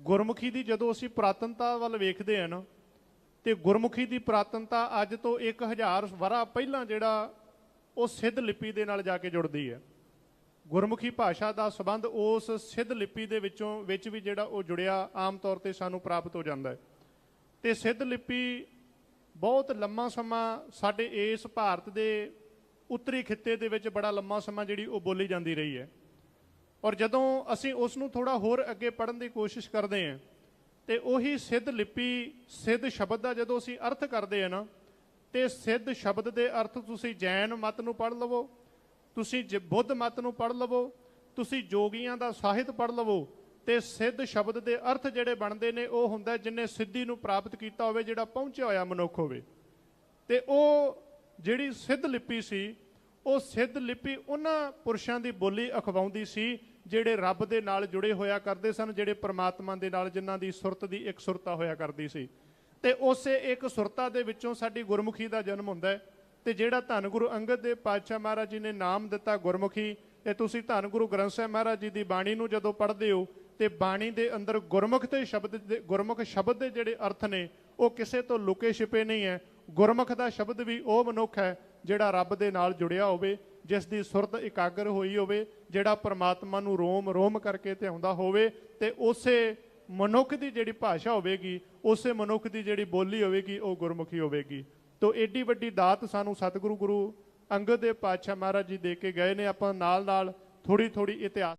ਗੁਰਮੁਖੀ ਦੀ ਜਦੋਂ ਅਸੀਂ ਪੁਰਾਤਨਤਾ ਵੱਲ ਵੇਖਦੇ ਹਾਂ ਨਾ, ਤੇ ਗੁਰਮੁਖੀ ਦੀ ਪੁਰਾਤਨਤਾ ਅੱਜ ਤੋਂ 1000 ਵਰਾ ਪਹਿਲਾਂ ਜਿਹੜਾ ਉਹ ਸਿੱਧ ਲਿਪੀ ਦੇ ਨਾਲ ਜਾ ਕੇ ਜੁੜਦੀ ਹੈ। ਗੁਰਮੁਖੀ ਭਾਸ਼ਾ ਦਾ ਸਬੰਧ ਉਸ ਸਿੱਧ ਲਿਪੀ ਦੇ ਵਿੱਚੋਂ ਵਿੱਚ ਵੀ ਜਿਹੜਾ ਉਹ ਜੁੜਿਆ ਆਮ ਤੌਰ ਤੇ ਸਾਨੂੰ ਪ੍ਰਾਪਤ ਹੋ ਜਾਂਦਾ ਹੈ। ਤੇ ਸਿੱਧ ਲਿਪੀ ਬਹੁਤ ਲੰਮਾ ਸਮਾਂ ਸਾਡੇ ਇਸ ਭਾਰਤ ਦੇ ਉੱਤਰੀ ਖਿੱਤੇ ਦੇ ਵਿੱਚ ਬੜਾ ਲੰਮਾ ਸਮਾਂ ਜਿਹੜੀ ਉਹ ਬੋਲੀ ਜਾਂਦੀ ਰਹੀ ਹੈ। ਔਰ ਜਦੋਂ ਅਸੀਂ ਉਸ ਨੂੰ ਥੋੜਾ ਹੋਰ ਅੱਗੇ ਪੜਨ ਦੀ ਕੋਸ਼ਿਸ਼ ਕਰਦੇ ਹਾਂ, ਤੇ ਉਹੀ ਸਿੱਧ ਲਿਪੀ, ਸਿੱਧ ਸ਼ਬਦ ਦਾ ਜਦੋਂ ਅਸੀਂ ਅਰਥ ਕਰਦੇ ਹਾਂ ਨਾ, ਤੇ ਸਿੱਧ ਸ਼ਬਦ ਦੇ ਅਰਥ ਤੁਸੀਂ ਜੈਨ ਮਤ ਨੂੰ ਪੜ ਲਵੋ, ਤੁਸੀਂ ਜ- ਬੁੱਧ ਮਤ ਨੂੰ ਪੜ ਲਵੋ, ਤੁਸੀਂ ਜੋਗੀਆਂ ਦਾ ਸਾਹਿਤ ਪੜ ਲਵੋ, ਤੇ ਸਿੱਧ ਸ਼ਬਦ ਦੇ ਅਰਥ ਜਿਹੜੇ ਬਣਦੇ ਨੇ ਉਹ ਹੁੰਦਾ ਜਿਨੇ ਸਿੱਧੀ ਨੂੰ ਪ੍ਰਾਪਤ ਕੀਤਾ ਹੋਵੇ, ਜਿਹੜਾ ਪਹੁੰਚਿਆ ਹੋਇਆ ਮਨੁੱਖ ਹੋਵੇ। ਤੇ ਉਹ ਜਿਹੜੀ ਸਿੱਧ ਲਿਪੀ ਸੀ ਉਹ ਸਿੱਧ ਲਿਪੀ ਉਹਨਾਂ ਪੁਰਸ਼ਾਂ ਦੀ ਬੋਲੀ ਅਖਵਾਉਂਦੀ ਸੀ, ਜਿਹੜੇ ਰੱਬ ਦੇ ਨਾਲ ਜੁੜੇ ਹੋਇਆ ਕਰਦੇ ਸਨ, ਜਿਹੜੇ ਪ੍ਰਮਾਤਮਾ ਦੇ ਨਾਲ, ਜਿਨ੍ਹਾਂ ਦੀ ਸੁਰਤ ਦੀ ਇੱਕ ਸੁਰਤਾ ਹੋਇਆ ਕਰਦੀ ਸੀ। ਤੇ ਉਸੇ ਇੱਕ ਸੁਰਤਾ ਦੇ ਵਿੱਚੋਂ ਸਾਡੀ ਗੁਰਮੁਖੀ ਦਾ ਜਨਮ ਹੁੰਦਾ ਹੈ। ਤੇ ਜਿਹੜਾ ਧੰਨ ਗੁਰੂ ਅੰਗਦ ਦੇਵ ਪਾਤਸ਼ਾਹ ਮਹਾਰਾਜ ਜੀ ਨੇ ਨਾਮ ਦਿੱਤਾ ਗੁਰਮੁਖੀ, ਤੇ ਤੁਸੀਂ ਧੰਨ ਗੁਰੂ ਗ੍ਰੰਥ ਸਾਹਿਬ ਮਹਾਰਾਜ ਜੀ ਦੀ ਬਾਣੀ ਨੂੰ ਜਦੋਂ ਪੜ੍ਹਦੇ ਹੋ, ਤੇ ਬਾਣੀ ਦੇ ਅੰਦਰ ਗੁਰਮੁਖ ਤੇ ਸ਼ਬਦ ਦੇ, ਗੁਰਮੁਖ ਸ਼ਬਦ ਦੇ ਜਿਹੜੇ ਅਰਥ ਨੇ, ਉਹ ਕਿਸੇ ਤੋਂ ਲੁਕੇ ਛਿਪੇ ਨਹੀਂ ਹੈ। ਗੁਰਮੁਖ ਦਾ ਸ਼ਬਦ ਵੀ ਉਹ ਮਨੁੱਖ ਹੈ ਜਿਹੜਾ ਰੱਬ ਦੇ ਨਾਲ ਜੁੜਿਆ ਹੋਵੇ, ਜਿਸ ਦੀ ਸੁਰਤ ਇਕਾਗਰ ਹੋਈ ਹੋਵੇ, ਜਿਹੜਾ ਪਰਮਾਤਮਾ ਨੂੰ ਰੋਮ ਰੋਮ ਕਰਕੇ ਧਿਆਉਂਦਾ ਹੋਵੇ, ਤੇ ਉਸੇ ਮਨੁੱਖ ਦੀ ਜਿਹੜੀ ਭਾਸ਼ਾ ਹੋਵੇਗੀ, ਉਸੇ ਮਨੁੱਖ ਦੀ ਜਿਹੜੀ ਬੋਲੀ ਹੋਵੇਗੀ, ਉਹ ਗੁਰਮੁਖੀ ਹੋਵੇਗੀ। ਤੋ ਏਡੀ ਵੱਡੀ ਦਾਤ ਸਾਨੂੰ ਸਤਿਗੁਰੂ ਗੁਰੂ ਅੰਗਦ ਦੇ ਪਾਤਸ਼ਾਹ ਮਹਾਰਾਜ ਜੀ ਦੇ ਕੇ ਗਏ ਨੇ, ਆਪਾਂ ਨਾਲ ਨਾਲ ਥੋੜੀ ਥੋੜੀ ਇਤਿਹਾਸ